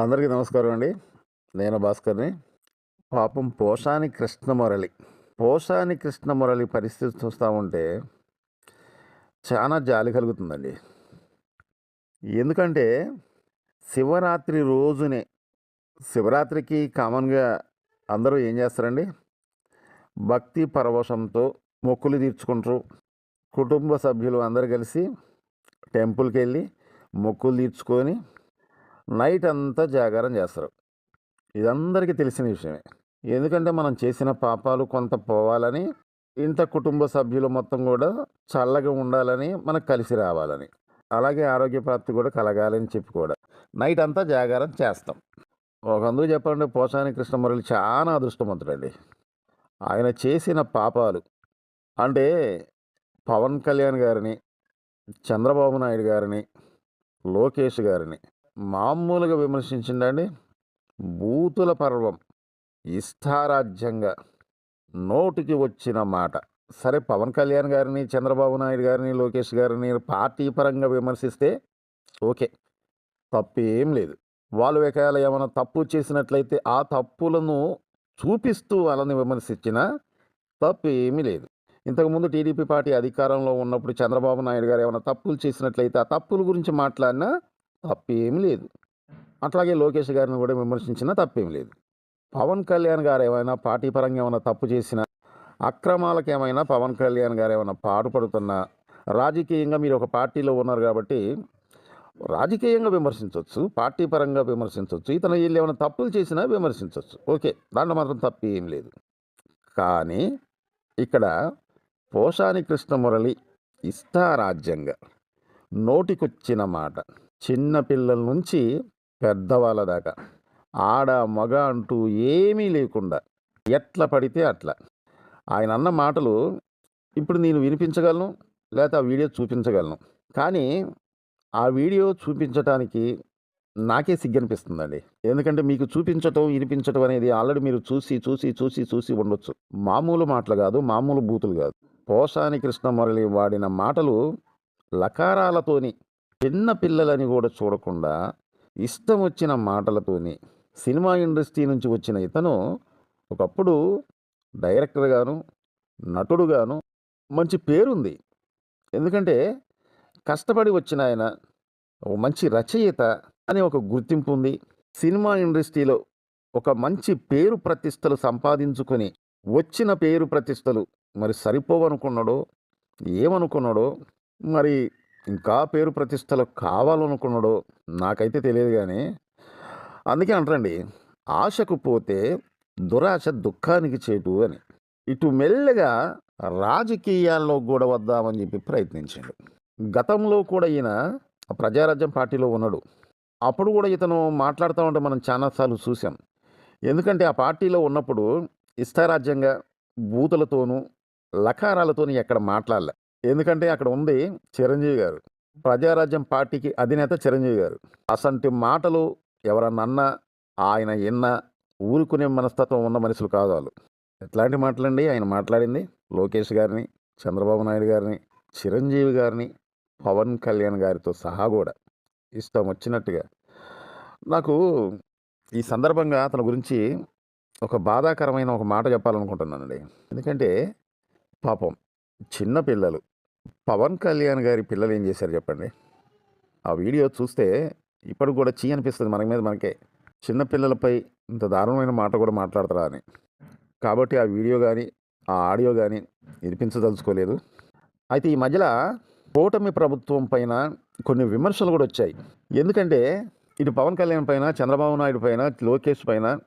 అందరికీ నమస్కారం అండి. నేను భాస్కర్ని. పాపం పోషాని కృష్ణమురళి. పోషాని కృష్ణమురళి పరిస్థితి చూస్తూ ఉంటే చాలా జాలి కలుగుతుందండి. ఎందుకంటే శివరాత్రి రోజునే శివరాత్రికి కామన్గా అందరూ ఏం చేస్తారండి? భక్తి పరవశంతో మొక్కులు తీర్చుకుంటారు కుటుంబ సభ్యులు అందరు కలిసి టెంపుల్కి వెళ్ళి మొక్కులు తీర్చుకొని నైట్ అంతా జాగారం చేస్తారు. ఇదందరికీ తెలిసిన విషయమే. ఎందుకంటే మనం చేసిన పాపాలు కొంత పోవాలని ఇంత కుటుంబ సభ్యులు మొత్తం కూడా చల్లగా ఉండాలని మనకు కలిసి రావాలని. అలాగే ఆరోగ్య ప్రాప్తి కూడా కలగాలని చెప్పి కూడా నైట్ అంతా జాగారం చేస్తాం. ఒక అందుకు చెప్పండి పోషాని కృష్ణమురళి చాలా అదృష్టవంతుడండి. ఆయన చేసిన పాపాలు అంటే పవన్ కళ్యాణ్ గారిని చంద్రబాబు నాయుడు గారిని లోకేష్ గారిని మామూలుగా విమర్శించిండండి బూతుల పర్వం ఇష్టారాజ్యంగా నోటికి వచ్చిన మాట. సరే పవన్ కళ్యాణ్ గారిని చంద్రబాబు నాయుడు గారిని లోకేష్ గారిని పార్టీ పరంగా విమర్శిస్తే ఓకే తప్పేం లేదు. వాళ్ళు ఒకవేళ ఏమైనా తప్పు చేసినట్లయితే ఆ తప్పులను చూపిస్తూ వాళ్ళని విమర్శించినా తప్పు ఏమీ లేదు. ఇంతకుముందు టీడీపీ పార్టీ అధికారంలో ఉన్నప్పుడు చంద్రబాబు నాయుడు గారు ఏమైనా తప్పులు చేసినట్లయితే ఆ తప్పుల గురించి మాట్లాడినా తప్పేమీ లేదు. అట్లాగే లోకేష్ గారిని కూడా విమర్శించినా తప్పేం లేదు. పవన్ కళ్యాణ్ గారు ఏమైనా పార్టీ పరంగా ఏమైనా తప్పు చేసినా అక్రమాలకు ఏమైనా పవన్ కళ్యాణ్ గారు ఏమైనా పాటుపడుతున్నా రాజకీయంగా మీరు ఒక పార్టీలో ఉన్నారు కాబట్టి రాజకీయంగా విమర్శించవచ్చు పార్టీ పరంగా విమర్శించవచ్చు ఇతను వీళ్ళు ఏమైనా తప్పులు చేసినా విమర్శించవచ్చు ఓకే దాంట్లో మాత్రం తప్పు ఏం లేదు. కానీ ఇక్కడ పోషాని కృష్ణమురళి ఇష్టారాజ్యంగా నోటికొచ్చిన మాట. చిన్న పిల్లల నుంచి పెద్దవాళ్ళ దాకా. ఆడ మగ అంటూ ఏమీ లేకుండా ఎట్లా పడితే అట్లా. ఆయన అన్న మాటలు ఇప్పుడు నేను వినిపించగలను లేకపోతే ఆ వీడియో చూపించగలను. కానీ ఆ వీడియో చూపించటానికి నాకే సిగ్గనిపిస్తుందండి. ఎందుకంటే మీకు చూపించటం వినిపించటం అనేది ఆల్రెడీ మీరు చూసి చూసి చూసి చూసి ఉండొచ్చు. మామూలు మాటలు కాదు మామూలు బూతులు కాదు. పోసాని కృష్ణ మురళి వాడిన మాటలు లకారాలతోని చిన్న పిల్లలని కూడా చూడకుండా ఇష్టం వచ్చిన మాటలతోని సినిమా ఇండస్ట్రీ నుంచి వచ్చిన ఇతను ఒకప్పుడు డైరెక్టర్గాను నటుడుగాను మంచి పేరుంది. ఎందుకంటే కష్టపడి వచ్చిన ఆయన ఒక మంచి రచయిత అనే ఒక గుర్తింపు ఉంది సినిమా ఇండస్ట్రీలో ఒక మంచి పేరు ప్రతిష్టలు సంపాదించుకొని వచ్చిన పేరు ప్రతిష్టలు మరి సరిపోవనుకున్నాడో ఏమనుకున్నాడో మరి ఇంకా పేరు ప్రతిష్టలు కావాలనుకున్నాడో నాకైతే తెలియదు కానీ అందుకే అంటారండి ఆశకు పోతే దురాశ దుఃఖానికి చేటు అని. ఇటు మెల్లగా రాజకీయాల్లో కూడా వద్దామని చెప్పి ప్రయత్నించాడు. గతంలో కూడా ఈయన ప్రజారాజ్యం పార్టీలో ఉన్నాడు. అప్పుడు కూడా ఇతను మాట్లాడుతూ ఉంటే మనం చాలాసార్లు చూసాం ఎందుకంటే ఆ పార్టీలో ఉన్నప్పుడు ఇష్టారాజ్యంగా బూతులతోనూ లకారాలతోనూ ఎక్కడ మాట్లాడలే. ఎందుకంటే అక్కడ ఉంది చిరంజీవి గారు. ప్రజారాజ్యం పార్టీకి అధినేత చిరంజీవి గారు. అసంటి మాటలు ఎవరన్నా అన్నా ఆయన ఎన్న ఊరుకునే మనస్తత్వం ఉన్న మనుషులు కాదు వాళ్ళు. ఎట్లాంటి మాటలండి? ఆయన మాట్లాడింది లోకేష్ గారిని చంద్రబాబు నాయుడు గారిని చిరంజీవి గారిని పవన్ కళ్యాణ్ గారితో సహా కూడా. ఇష్టం వచ్చినట్టుగా. నాకు ఈ సందర్భంగా అతని గురించి ఒక బాధాకరమైన ఒక మాట చెప్పాలనుకుంటున్నానండి. ఎందుకంటే పాపం చిన్న పిల్లలు పవన్ కళ్యాణ్ గారి పిల్లలు ఏం చేశారు చెప్పండి? ఆ వీడియో చూస్తే ఇప్పటికి కూడా చీ అనిపిస్తుంది మన మీద మనకే. చిన్నపిల్లలపై ఇంత దారుణమైన మాట కూడా మాట్లాడతారా అని. కాబట్టి ఆ వీడియో కానీ ఆ ఆడియో కానీ వినిపించదలుచుకోలేదు. అయితే ఈ మధ్యలో కూటమి ప్రభుత్వం పైన కొన్ని విమర్శలు కూడా వచ్చాయి. ఎందుకంటే ఇటు పవన్ కళ్యాణ్ పైన చంద్రబాబు నాయుడు పైన లోకేష్ పైన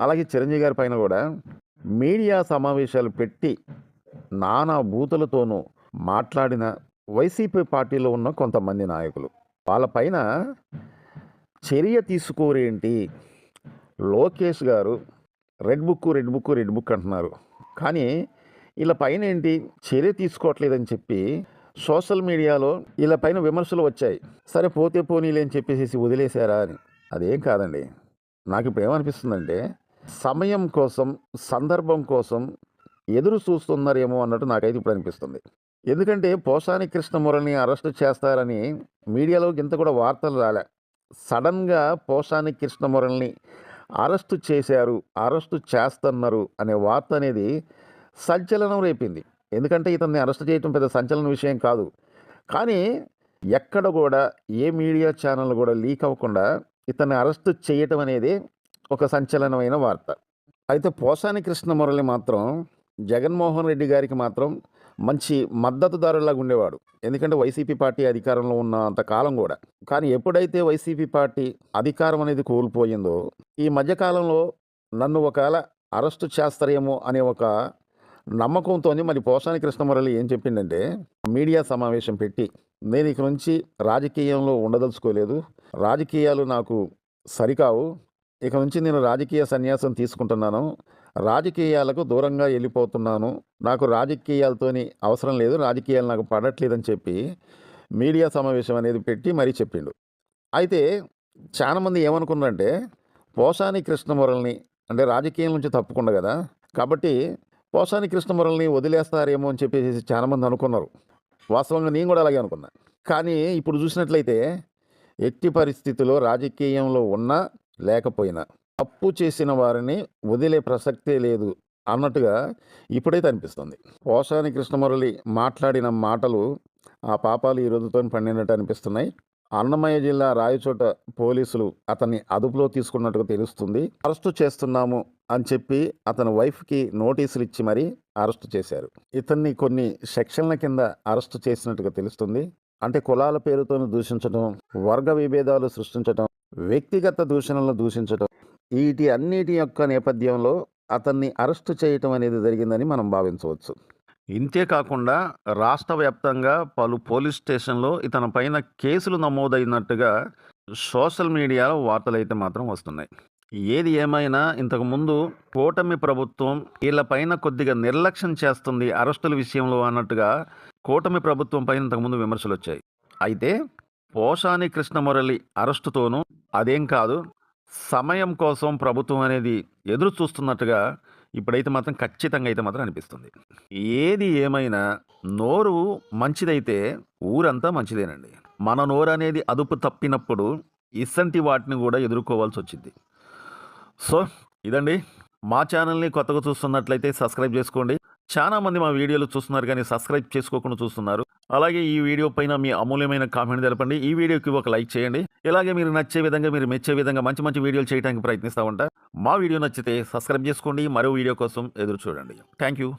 అలాగే చిరంజీవి గారి పైన కూడా మీడియా సమావేశాలు పెట్టి నానా బూతులతోనూ మాట్లాడిన వైసీపీ పార్టీలో ఉన్న కొంతమంది నాయకులు. వాళ్ళపైన చర్య తీసుకోరేంటి లోకేష్ గారు red book red book red book అంటున్నారు. కానీ వీళ్ళ పైన ఏంటి? చర్య తీసుకోవట్లేదని చెప్పి సోషల్ మీడియాలో వీళ్ళ పైన విమర్శలు వచ్చాయి. సరే పోతే పోనీలే అని చెప్పేసి వదిలేశారా అని. అదేం కాదండి. నాకు ఇప్పుడు ఏమనిపిస్తుందంటే సమయం కోసం సందర్భం కోసం ఎదురు చూస్తున్నారేమో అన్నట్టు నాకైతే ఇప్పుడు అనిపిస్తుంది. ఎందుకంటే పోసాని కృష్ణమురళిని అరెస్ట్ చేస్తారని మీడియాలో ఇంత కూడా వార్తలు రాలే. సడన్గా పోషాని కృష్ణమురళిని అరెస్టు చేశారు అరెస్టు చేస్తున్నారు అనే వార్త అనేది సంచలనం రేపింది. ఎందుకంటే ఇతన్ని అరెస్ట్ చేయటం పెద్ద సంచలన విషయం కాదు. కానీ ఎక్కడ కూడా ఏ మీడియా ఛానల్ కూడా లీక్ అవ్వకుండా ఇతన్ని అరెస్ట్ చేయటం అనేది ఒక సంచలనమైన వార్త. అయితే పోసాని కృష్ణమురళి మాత్రం జగన్మోహన్ రెడ్డి గారికి మాత్రం మంచి మద్దతుదారులాగా ఉండేవాడు. ఎందుకంటే వైసీపీ పార్టీ అధికారంలో ఉన్నంత కాలం కూడా. కానీ ఎప్పుడైతే వైసీపీ పార్టీ అధికారం అనేది కోల్పోయిందో ఈ మధ్యకాలంలో నన్ను ఒకవేళ అరెస్టు చేస్తారేమో అనే ఒక నమ్మకంతో మరి పోషాని కృష్ణమురళి ఏం చెప్పిండంటే మీడియా సమావేశం పెట్టి నేను ఇక నుంచి రాజకీయంలో ఉండదలుచుకోలేదు. రాజకీయాలు నాకు సరికావు. ఇక నుంచి నేను రాజకీయ సన్యాసం తీసుకుంటున్నాను. రాజకీయాలకు దూరంగా వెళ్ళిపోతున్నాను. నాకు రాజకీయాలతోని అవసరం లేదు. రాజకీయాలు నాకు పడట్లేదని చెప్పి మీడియా సమావేశం అనేది పెట్టి మరీ చెప్పిండు. అయితే చాలామంది ఏమనుకున్నారంటే పోసాని కృష్ణమురళిని అంటే రాజకీయం నుంచి తప్పకుండా కదా. కాబట్టి పోసాని కృష్ణమురళిని వదిలేస్తారేమో అని చెప్పేసి చాలామంది అనుకున్నారు. వాస్తవంగా నేను కూడా అలాగే అనుకున్నా. కానీ ఇప్పుడు చూసినట్లయితే ఎట్టి పరిస్థితిలో రాజకీయంలో ఉన్నా లేకపోయినా అప్పు చేసిన వారిని వదిలే ప్రసక్తే లేదు అన్నట్టుగా ఇప్పుడైతే అనిపిస్తుంది. పోషాని కృష్ణమురళి మాట్లాడిన మాటలు ఆ పాపాలు ఈ రోజుతో పండినట్టు అనిపిస్తున్నాయి. అన్నమయ్య జిల్లా రాయచోట పోలీసులు అతన్ని అదుపులో తీసుకున్నట్టుగా తెలుస్తుంది. అరెస్టు చేస్తున్నాము అని చెప్పి అతని వైఫ్కి నోటీసులు ఇచ్చి మరీ అరెస్టు చేశారు. ఇతన్ని కొన్ని సెక్షన్ల కింద అరెస్టు చేసినట్టుగా తెలుస్తుంది. అంటే కులాల పేరుతో దూషించడం వర్గ విభేదాలు సృష్టించడం వ్యక్తిగత దూషణలను దూషించడం వీటి అన్నిటి యొక్క నేపథ్యంలో అతన్ని అరెస్టు చేయటం అనేది జరిగిందని మనం భావించవచ్చు. ఇంతే కాకుండా రాష్ట్ర వ్యాప్తంగా పలు పోలీస్ స్టేషన్లో ఇతని పైన కేసులు నమోదైనట్టుగా సోషల్ మీడియాలో వార్తలు అయితే మాత్రం వస్తున్నాయి. ఏది ఏమైనా ఇంతకుముందు కూటమి ప్రభుత్వం వీళ్ళపైన కొద్దిగా నిర్లక్ష్యం చేస్తుంది అరెస్టుల విషయంలో అన్నట్టుగా కూటమి ప్రభుత్వం పైన ఇంతకుముందు విమర్శలు వచ్చాయి అయితే పోషాని కృష్ణమురళి అరెస్టుతోనూ అదేం కాదు సమయం కోసం ప్రభుత్వం అనేది ఎదురు చూస్తున్నట్టుగా ఇప్పుడైతే మాత్రం ఖచ్చితంగా అయితే మాత్రం అనిపిస్తుంది. ఏది ఏమైనా నోరు మంచిదైతే ఊరంతా మంచిదేనండి. మన నోరు అనేది అదుపు తప్పినప్పుడు ఇసంటి వాటిని కూడా ఎదుర్కోవాల్సి వచ్చింది. సో ఇదండి. మా ఛానల్ని కొత్తగా చూస్తున్నట్లయితే సబ్స్క్రైబ్ చేసుకోండి. చాలా మంది మా వీడియోలు చూస్తున్నారు కానీ సబ్స్క్రైబ్ చేసుకోకుండా చూస్తున్నారు. అలాగే ఈ వీడియో పైన మీ అమూల్యమైన కామెంట్ తెలపండి. ఈ వీడియోకి ఒక లైక్ చేయండి. ఇలాగే మీరు నచ్చే విధంగా మీరు మెచ్చే విధంగా మంచి మంచి వీడియోలు చేయడానికి ప్రయత్నిస్తూ ఉంటా. మా వీడియో నచ్చితే సబ్స్క్రైబ్ చేసుకోండి. మరో వీడియో కోసం ఎదురు చూడండి. Thank you